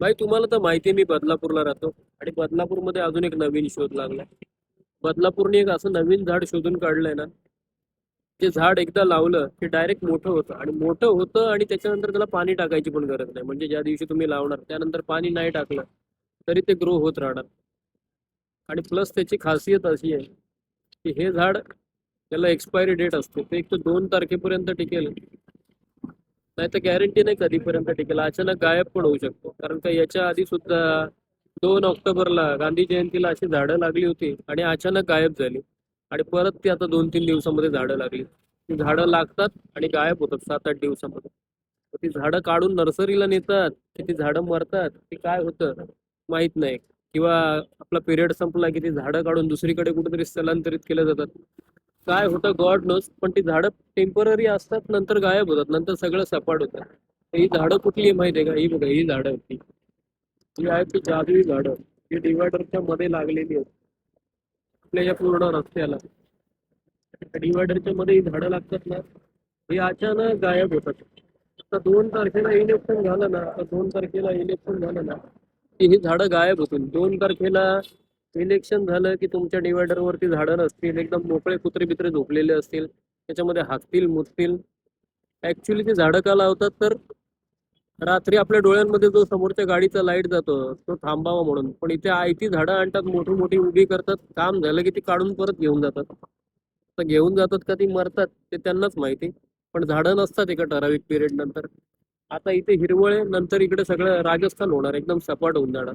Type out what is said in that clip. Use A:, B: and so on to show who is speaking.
A: भाई तुम्हाला तर माहिती आहे मी बदलापूरला राहतो. आणि बदलापूरमध्ये अजून एक नवीन शोध लागलाय. बदलापूरने एक असं नवीन झाड शोधून काढलंय ना ते झाड एकदा लावलं की डायरेक्ट मोठं होतं. आणि मोठं होतं आणि त्याच्यानंतर त्याला पाणी टाकायची पण गरज नाही. म्हणजे ज्या दिवशी तुम्ही लावणार त्यानंतर पाणी नाही टाकलं तरी ते ग्रो होत राहणार. आणि प्लस त्याची खासियत अशी आहे की हे झाड त्याला एक्सपायरी डेट असते. ते एक तर दोन तारखेपर्यंत टिकेल. नाही तर गॅरंटी नाही कधीपर्यंत टिकेल. अचानक गायब पण होऊ शकतो. कारण का याच्या आधी सुद्धा दोन ऑक्टोबरला गांधी जयंतीला अशी झाडं लागली होती आणि अचानक गायब झाली. आणि परत ती आता दोन तीन दिवसामध्ये झाडं लागली. ती झाडं लागतात आणि गायब होतात सात आठ दिवसामध्ये. ती झाडं काढून नर्सरीला नेतात. की ती झाडं मरतात की काय होतं माहीत नाही. किंवा आपला पिरियड संपला की ती झाडं काढून दुसरीकडे कुठेतरी स्थलांतरित केल्या जातात. काय होतं गॉड नोस पण ती झाडं टेंपररी असतात नंतर गायब होतात नंतर सगळं सपाट होतं. ही झाडं कुठली माहिती आहे का? ही बघा ही झाडं होती. ही आहे ती जादवी झाडं. ही डिवायडरच्या मध्ये लागलेली आहेत. आपल्या या पूर्ण रस्त्याला. डिवायडरच्या मध्ये ही झाडं लागतात ना हे अचानक गायब होतात. आता दोन तारखेला इलेक्शन झालं ना आता दोन तारखेला इलेक्शन झालं ना की ही झाडं गायब होतील. दोन तारखेला इलेक्शन झालं की तुमच्या डिवायडरवरती झाडं नसतील एकदम मोकळे कुत्रे बित्रे झोपलेले असतील त्याच्यामध्ये हाकतील मुततील. ऍक्च्युली ते झाडं का लावतात तर रात्री आपल्या डोळ्यांमध्ये जो समोरच्या गाडीचा लाइट जातो तो थांबावा म्हणून. पण इथे आयती झाडं आणतात मोठी मोठी उभी करतात. काम झालं की ती काढून परत घेऊन जातात. तर घेऊन जातात का ती मरतात ते त्यांनाच माहिती. पण झाडं नसतात एका ठराविक पिरियड नंतर. आता इथे हिरवळ नंतर इकडे सगळं राजस्थान होणार एकदम सपाट होऊन जाणार.